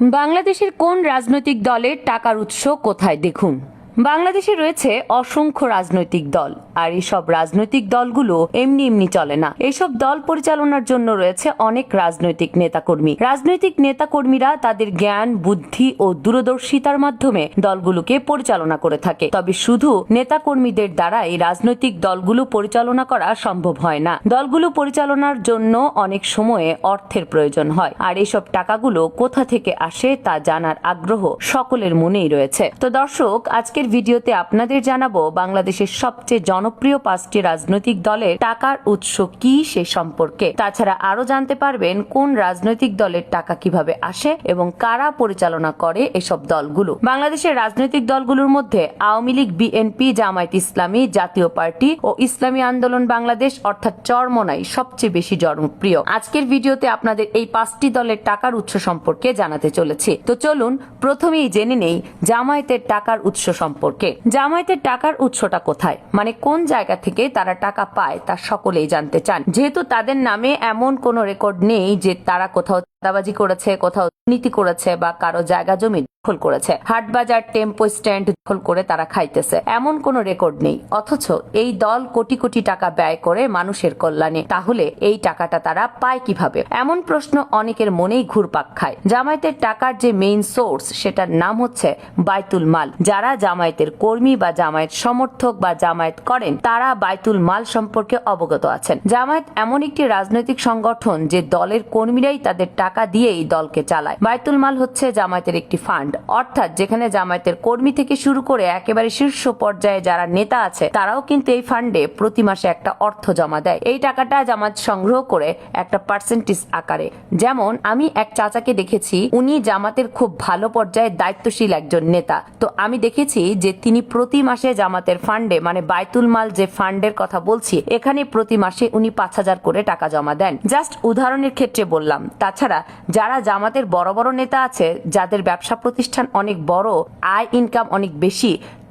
বাংলাদেশের কোন রাজনৈতিক দলের টাকার উৎস কোথায়? দেখুন। বাংলাদেশে রয়েছে অসংখ্য রাজনৈতিক দল, আর এইসব রাজনৈতিক দলগুলো এমনি এমনি চলে না। এইসব দল পরিচালনার জন্য রয়েছে অনেক রাজনৈতিক নেতাকর্মী। রাজনৈতিক নেতাকর্মীরা তাদের জ্ঞান, বুদ্ধি ও দূরদর্শিতার মাধ্যমে দলগুলোকে পরিচালনা করে থাকে। তবে শুধু নেতাকর্মীদের দ্বারা এই রাজনৈতিক দলগুলো পরিচালনা করা সম্ভব হয় না। দলগুলো পরিচালনার জন্য অনেক সময়ে অর্থের প্রয়োজন হয়, আর এসব টাকাগুলো কোথা থেকে আসে তা জানার আগ্রহ সকলের মনেই রয়েছে। তো দর্শক আজকের ভিডিওতে আপনাদের জানাব বাংলাদেশের সবচেয়ে জনপ্রিয় পাঁচটি রাজনৈতিক দলের টাকার উৎস কি সে সম্পর্কে। তাছাড়া আরও জানতে পারবেন কোন রাজনৈতিক দলের টাকা কীভাবে আসে এবং কারা পরিচালনা করে এসব দলগুলো। বাংলাদেশের রাজনৈতিক দলগুলোর মধ্যে আওয়ামী লীগ, বিএনপি, জামায়াত ইসলামী, জাতীয় পার্টি ও ইসলামী আন্দোলন বাংলাদেশ অর্থাৎ চরমনাই সবচেয়ে বেশি জনপ্রিয়। আজকের ভিডিওতে আপনাদের এই পাঁচটি দলের টাকার উৎস সম্পর্কে জানাতে চলেছি। তো চলুন প্রথমেই জেনে নেই জামায়াতের টাকার উৎস সম্পর্কে। জামায়াতের টাকার উৎসটা কোথায়? মানে কোন জায়গা থেকে তারা টাকা পায় তা সকলেই জানতে চান। যেহেতু তাদের নামে এমন কোনো রেকর্ড নেই যে তারা কোথাও দাবাজি করেছে, কোথাও নীতি করেছে বা কারও জায়গা জমি দখল করেছে। হাট বাজার টেম্পো স্ট্যান্ড দখল করে তারা খাইতেছে। এমন কোনো রেকর্ড নেই। অথচ এই দল কোটি কোটি টাকা ব্যয় করে মানুষের কল্যাণে। তাহলে এই টাকাটা তারা পায় কীভাবে? এমন প্রশ্ন অনেকের মনেই ঘুরপাক খায়। জামায়াতের টাকার যে মেইন সোর্স সেটার নাম হচ্ছে বাইতুল মাল। যারা জামায়াতের কর্মী বা জামায়াত সমর্থক বা জামায়াত করেন, তারা বাইতুল মাল সম্পর্কে অবগত আছেন। জামায়াত এমন একটি রাজনৈতিক সংগঠন যে দলের কর্মীরাই তাদের টাকা দিয়েই দলকে চালায়। বাইতুল মাল হচ্ছে জামায়াতের একটি ফান্ড অর্থাৎ যেখানে জামায়াতের কর্মী থেকে শুরু করে একেবারে শীর্ষ পর্যায়ে যারা নেতা আছে, তারাও কিন্তু এই ফান্ডে প্রতি মাসে একটা অর্থ জমা দেয়। এই টাকাটা জামায়াত সংগ্রহ করে একটা পার্সেন্টেজ আকারে। যেমন, আমি এক চাচাকে দেখেছি, উনি জামাতের খুব ভালো পর্যায়ে দায়িত্বশীল একজন নেতা। তো আমি দেখেছি যে তিনি প্রতি মাসে জামাতের ফান্ডে মানে বাইতুল মাল যে ফান্ডের কথা বলছি, এখানে প্রতি মাসে উনি পাঁচ হাজার করে টাকা জমা দেন। জাস্ট উদাহরণের ক্ষেত্রে বললাম, তাছাড়া যারা জামাতের বড় বড় নেতা আছে, যাদের ব্যবসা প্রতিষ্ঠান অনেক বড় আয় ইনকাম অনেক বেশি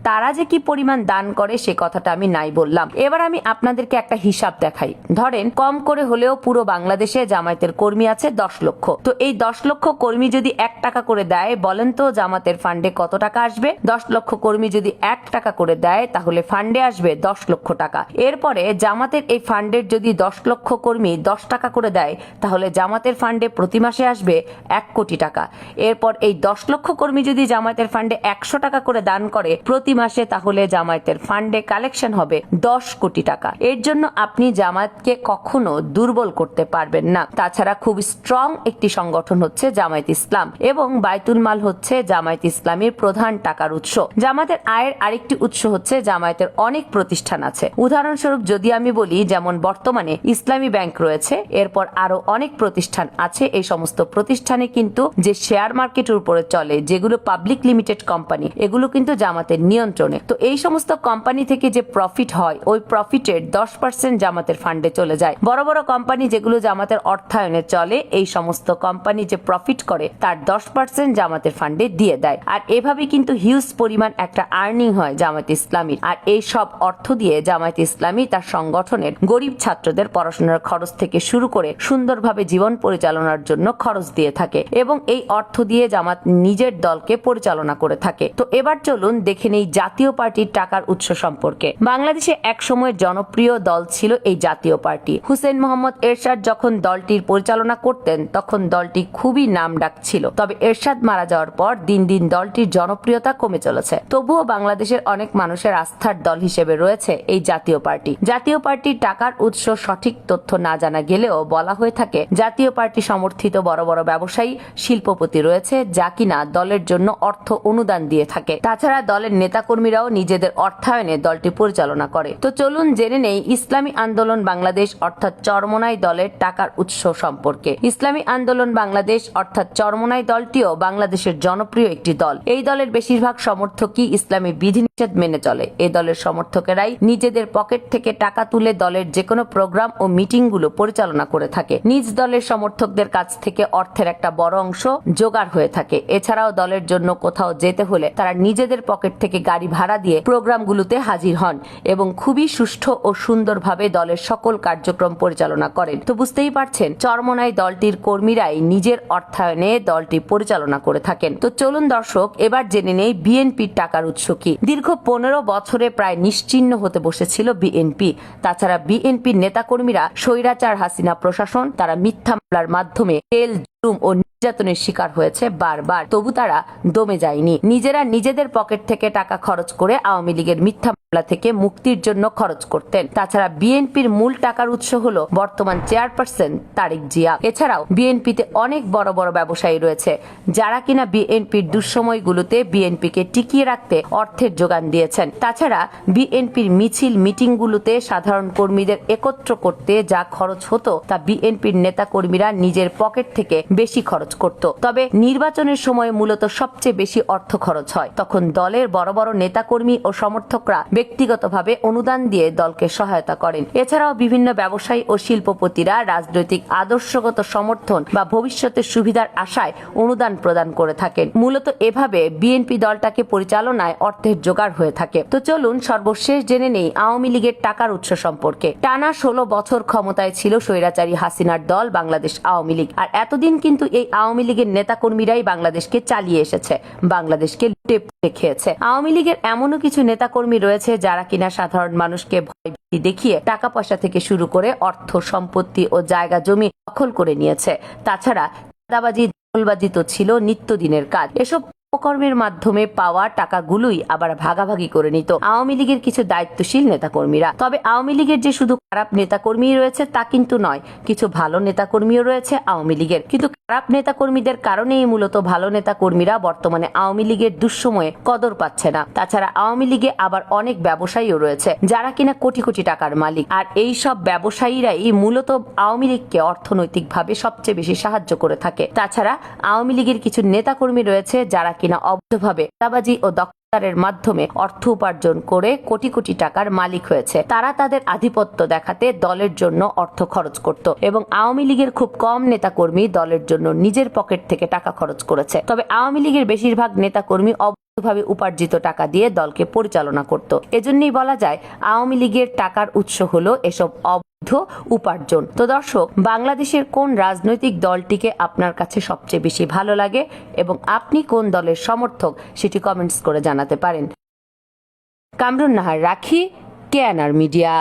তারা যে কি পরিমাণ দান করে সে কথাটা আমি নাই বললাম। এবার আমি আপনাদেরকে একটা হিসাব দেখাই। ধরেন, কম করে হলেও পুরো বাংলাদেশে জামায়াতের কর্মী আছে দশ লক্ষ। তো এই দশ লক্ষ কর্মী যদি এক টাকা করে দেয়, বলেন তো জামাতের ফান্ডে কত টাকা আসবে? দশ লক্ষ কর্মী যদি এক টাকা করে দেয়, তাহলে ফান্ডে আসবে দশ লক্ষ টাকা। এরপরে জামাতের এই ফান্ডের যদি দশ লক্ষ কর্মী দশ টাকা করে দেয়, তাহলে জামাতের ফান্ডে প্রতি মাসে আসবে এক কোটি টাকা। এরপর এই দশ লক্ষ কর্মী যদি জামায়াতের ফান্ডে একশো টাকা করে দান করে, প্রতি মাসে তাহলে জামায়াতের ফান্ডে কালেকশন হবে দশ কোটি টাকা। এর জন্য আপনি জামায়াতকে কখনো দুর্বল করতে পারবেন না। তাছাড়া খুব স্ট্রং একটি সংগঠন হচ্ছে জামায়াত ইসলাম এবং বাইতুল মাল হচ্ছে জামায়াত ইসলামের প্রধান টাকার উৎস। জামায়াতের আয়ের আরেকটি উৎস হচ্ছে জামায়াতের অনেক প্রতিষ্ঠান আছে। উদাহরণস্বরূপ যদি আমি বলি, যেমন বর্তমানে ইসলামী ব্যাংক রয়েছে, এরপর আরও অনেক প্রতিষ্ঠান আছে। এই সমস্ত প্রতিষ্ঠানে কিন্তু যে শেয়ার মার্কেটের উপরে চলে, যেগুলো পাবলিক লিমিটেড কোম্পানি এগুলো কিন্তু জামাতের নিয়ন্ত্রণে। তো এই সমস্ত কোম্পানি থেকে যে প্রফিট হয়, ওই প্রফিটের দশ পার্সেন্ট জামাতের ফান্ডে চলে যায়। বড় বড় কোম্পানি যেগুলো জামাতের অর্থায়নে চলে, এই সমস্ত কোম্পানি যে প্রফিট করে, তার দশ পার্সেন্ট জামাতের ফান্ডে দিয়ে দেয়। আর এভাবে কিন্তু হিউজ পরিমাণ একটা আর্নিং হয় জামাত ইসলামীর। আর এই সব অর্থ দিয়ে জামায়াত ইসলামী তার সংগঠনের গরিব ছাত্রদের পড়াশোনার খরচ থেকে শুরু করে সুন্দরভাবে জীবন পরিচালনার জন্য খরচ দিয়ে থাকে। এবং এই অর্থ দিয়ে জামাত নিজের দলকে পরিচালনা করে থাকে। তো এবার চলুন দেখে নেই জাতীয় পার্টির টাকার উৎস সম্পর্কে। বাংলাদেশে এক সময় জনপ্রিয় দল ছিল এই জাতীয় পার্টি। হুসেন মোহাম্মদ এরশাদ যখন দলটির পরিচালনা করতেন, তখন দলটি খুবই নাম ডাক ছিল। তবে এরশাদ মারা যাওয়ার পর দিন দিন দলটির জনপ্রিয়তা কমে চলেছে। তবুও বাংলাদেশের অনেক মানুষের আস্থার দল হিসেবে রয়েছে এই জাতীয় পার্টি। জাতীয় পার্টির টাকার উৎস সঠিক তথ্য না জানা গেলেও বলা হয়ে থাকে, জাতীয় পার্টি সমর্থিত বড় বড় ব্যবসায়ী, শিল্পপতি রয়েছে যা কিনা দলের জন্য অর্থ অনুদান দিয়ে থাকে। তাছাড়া দলের নেতাকর্মীরাও নিজেদের অর্থায়নে দলটি পরিচালনা করে। তো চলুন জেনে নেই ইসলামী আন্দোলন বাংলাদেশ অর্থাৎ চরমনাই দলের টাকার উৎস সম্পর্কে। ইসলামী আন্দোলন বাংলাদেশ অর্থাৎ চরমনাই দলটিও বাংলাদেশের জনপ্রিয় একটি দল। এই দলের বেশিরভাগ সমর্থকই ইসলামী বিধিনিষেধ মেনে চলে। এই দলের সমর্থকেরাই নিজেদের পকেট থেকে টাকা তুলে দলের যে কোনো প্রোগ্রাম ও মিটিংগুলো পরিচালনা করে থাকে। নিজ দলের সমর্থকদের কাছ থেকে অর্থের একটা বড় অংশ জোগাড় হয়ে থাকে। এছাড়াও দলের জন্য কোথাও যেতে হলে তারা নিজেদের পকেট থেকে গাড়ি ভাড়া দিয়ে প্রোগ্রামগুলোতে হাজির হন এবং খুবই সুষ্ঠু ও সুন্দরভাবে দলের সকল কার্যক্রম পরিচালনা করেন। তো বুঝতেই পারছেন, চরমনাই দলটির কর্মীরাই নিজের অর্থায়নে দলটি পরিচালনা করে থাকেন। তো চলুন দর্শক, এবার জেনে নেই বিএনপির টাকার উৎস কি। দীর্ঘ পনেরো বছরে প্রায় নিশ্চিহ্ন হতে বসেছিল বিএনপি। তাছাড়া বিএনপির নেতাকর্মীরা স্বৈরাচার হাসিনা প্রশাসন, তারা মিথ্যা মামলার মাধ্যমে তেল, জুলুম ও নির্যাতনের শিকার হয়েছে বারবার। তবু তারা দমে যায়নি। নিজেরা নিজেদের পকেট থেকে টাকা খরচ করে আওয়ামী লীগের মিথ্যা মামলা থেকে মুক্তির জন্য খরচ করতেন। তাছাড়া বিএনপির মূল টাকার উৎস হল বর্তমান চেয়ারপারসন তারেক জিয়া। এছাড়াও বিএনপিতে অনেক বড় বড় ব্যবসায়ী রয়েছে, যারা কিনা বিএনপির দুঃসময়গুলোতে বিএনপিকে টিকিয়ে রাখতে অর্থের যোগান দিয়েছেন। তাছাড়া বিএনপির মিছিল মিটিংগুলোতে সাধারণ কর্মীদের একত্র করতে যা খরচ হতো, তা বিএনপির নেতা কর্মীরা নিজের পকেট থেকে বেশি খরচ করত। তবে নির্বাচনের সময় মূলত সবচেয়ে বেশি অর্থ খরচ হয়। তখন দলের বড় বড় নেতাকর্মী ও সমর্থকরা ব্যক্তিগতভাবে অনুদান দিয়ে দলকে সহায়তা করেন। এছাড়াও বিভিন্ন ব্যবসায়ী ও শিল্পপতিরা রাজনৈতিক আদর্শগত সমর্থন বা ভবিষ্যতের সুবিধার আশায় অনুদান প্রদান করে থাকেন। মূলত এভাবে বিএনপি দলটাকে পরিচালনায় অর্থের জোগাড় হয়ে থাকে। তো চলুন সর্বশেষ জেনে নেই আওয়ামী লীগের টাকার উৎস সম্পর্কে। টানা ষোলো বছর ক্ষমতায় ছিল স্বৈরাচারী হাসিনার দল বাংলাদেশ আওয়ামী লীগ। আর এতদিন কিন্তু এই আওয়ামী লীগের নেতাকর্মীরাই বাংলাদেশকে চালিয়ে এসেছে, বাংলাদেশকে লুটে খেয়েছে। আওয়ামী লীগের এমনও কিছু নেতাকর্মী রয়েছে যারা কিনা সাধারণ মানুষকে ভয় দেখিয়ে টাকা পয়সা থেকে শুরু করে অর্থ, সম্পত্তি ও জায়গা জমি দখল করে নিয়েছে। তাছাড়া দাদাবাজি দখলবাজি তো ছিল নিত্যদিনের কাজ। এসব কর্মের মাধ্যমে পাওয়া টাকাগুলোই আবার ভাগাভাগি করে নিত। আওয়ামী লীগের কিছু দায়িত্বশীল নেতাকর্মীরা। তবে আওয়ামী লীগের যে শুধু খারাপ নেতাকর্মী রয়েছে, তা কিন্তু নয়, কিছু ভালো নেতাকর্মীও রয়েছে আওয়ামী লীগের। কিন্তু খারাপ নেতাকর্মীদের কারণেই মূলত ভালো নেতাকর্মীরা বর্তমানে আওয়ামী লীগের দুঃসময়ে কদর পাচ্ছে না। তাছাড়া আওয়ামী লীগে আবার অনেক ব্যবসায়ীও রয়েছে, যারা কিনা কোটি কোটি টাকার মালিক। আর এই সব ব্যবসায়ীরাই মূলত আওয়ামী লীগকে অর্থনৈতিকভাবে সবচেয়ে বেশি সাহায্য করে থাকে। তাছাড়া আওয়ামী লীগের কিছু নেতাকর্মী রয়েছে, যারা কিনা অবৈধভাবে চাঁদাবাজি ও দখলদারের মাধ্যমে অর্থ উপার্জন করে কোটি কোটি টাকার মালিক হয়েছে। তারা তাদের আধিপত্য দেখাতে দলের জন্য অর্থ খরচ করত এবং আওয়ামী লীগের খুব কম নেতাকর্মী দলের জন্য নিজের পকেট থেকে টাকা খরচ করেছে। তবে আওয়ামী লীগের বেশিরভাগ নেতাকর্মী অবৈধভাবে উপার্জিত টাকা দিয়ে দলকে পরিচালনা করত। এজন্যই বলা যায়, আওয়ামী লীগের টাকার উৎস হলো এসব অবৈধ উপার্জন। তো দর্শক, বাংলাদেশের কোন রাজনৈতিক দলটিকে আপনার কাছে সবচেয়ে বেশি ভালো লাগে এবং আপনি কোন দলের সমর্থক সেটি কমেন্টস করে জানাতে পারেন। কামরুন নাহার রাখি কেয়ানার মিডিয়া।